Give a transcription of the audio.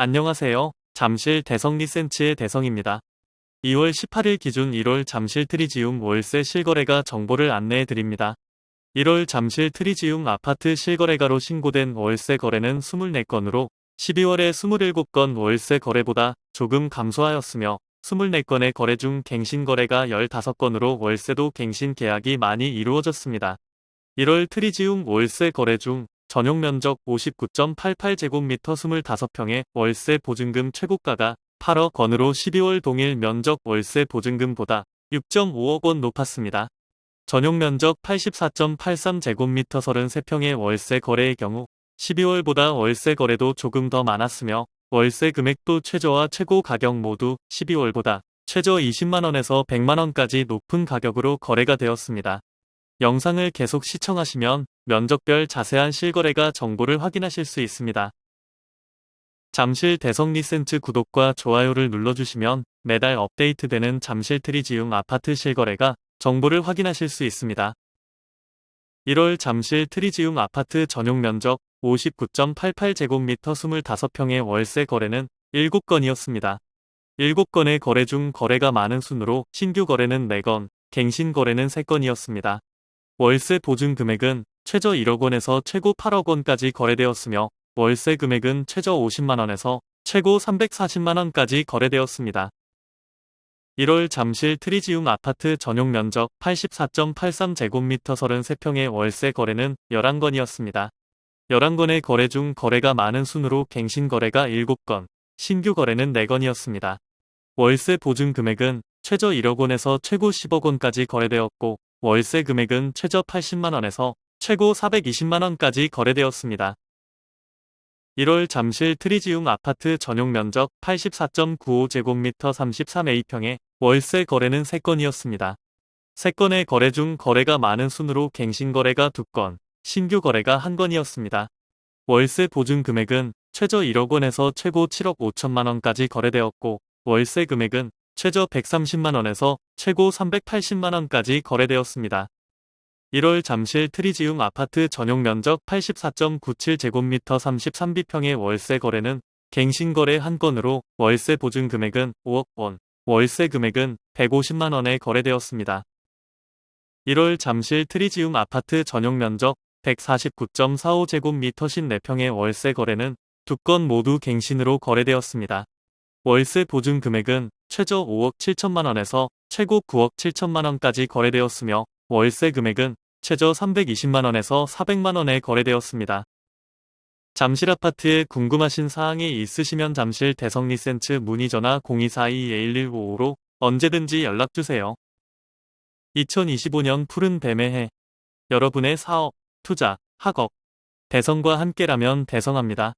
안녕하세요. 잠실 대성 리센츠의 대성입니다. 2월 18일 기준 1월 잠실 트리지움 월세 실거래가 정보를 안내해 드립니다. 1월 잠실 트리지움 아파트 실거래가로 신고된 월세 거래는 24건으로 12월에 27건 월세 거래보다 조금 감소하였으며 24건의 거래 중 갱신 거래가 15건으로 월세도 갱신 계약이 많이 이루어졌습니다. 1월 트리지움 월세 거래 중 전용 면적 59.88제곱미터 25평에 월세 보증금 최고가가 8억 원으로 12월 동일 면적 월세 보증금보다 6.5억 원 높았습니다. 전용 면적 84.83제곱미터 33평의 월세 거래의 경우 12월보다 월세 거래도 조금 더 많았으며 월세 금액도 최저와 최고 가격 모두 12월보다 최저 20만원에서 100만원까지 높은 가격으로 거래가 되었습니다. 영상을 계속 시청하시면 면적별 자세한 실거래가 정보를 확인하실 수 있습니다. 잠실 대성 리센트 구독과 좋아요를 눌러주시면 매달 업데이트되는 잠실 트리지움 아파트 실거래가 정보를 확인하실 수 있습니다. 1월 잠실 트리지움 아파트 전용 면적 59.88제곱미터 25평의 월세 거래는 7건이었습니다. 7건의 거래 중 거래가 많은 순으로 신규 거래는 4건, 갱신 거래는 3건이었습니다. 월세 보증 금액은 최저 1억 원에서 최고 8억 원까지 거래되었으며 월세 금액은 최저 50만 원에서 최고 340만 원까지 거래되었습니다. 1월 잠실 트리지움 아파트 전용 면적 84.83제곱미터 33평의 월세 거래는 11건이었습니다. 11건의 거래 중 거래가 많은 순으로 갱신 거래가 7건, 신규 거래는 4건이었습니다. 월세 보증 금액은 최저 1억 원에서 최고 10억 원까지 거래되었고 월세 금액은 최저 80만 원에서 최고 420만 원까지 거래되었습니다. 1월 잠실 트리지움 아파트 전용 면적 84.95제곱미터 33A평의 월세 거래는 3건이었습니다. 3건의 거래 중 거래가 많은 순으로 갱신 거래가 2건, 신규 거래가 1건이었습니다. 월세 보증 금액은 최저 1억 원에서 최고 7억 5천만 원까지 거래되었고 월세 금액은 최저 130만 원에서 최고 380만 원까지 거래되었습니다. 1월 잠실 트리지움 아파트 전용 면적 84.97제곱미터 33B평의 월세 거래는 갱신 거래 한 건으로 월세 보증 금액은 5억 원, 월세 금액은 150만 원에 거래되었습니다. 1월 잠실 트리지움 아파트 전용 면적 149.45제곱미터 54평의 월세 거래는 두 건 모두 갱신으로 거래되었습니다. 월세 보증 금액은 최저 5억 7천만 원에서 최고 9억 7천만 원까지 거래되었으며 월세 금액은 최저 320만 원에서 400만 원에 거래되었습니다. 잠실 아파트에 궁금하신 사항이 있으시면 잠실 대성 리센츠 문의 전화 0242-1155로 언제든지 연락주세요. 2025년 푸른 뱀의 해. 여러분의 사업, 투자, 학업, 대성과 함께라면 대성합니다.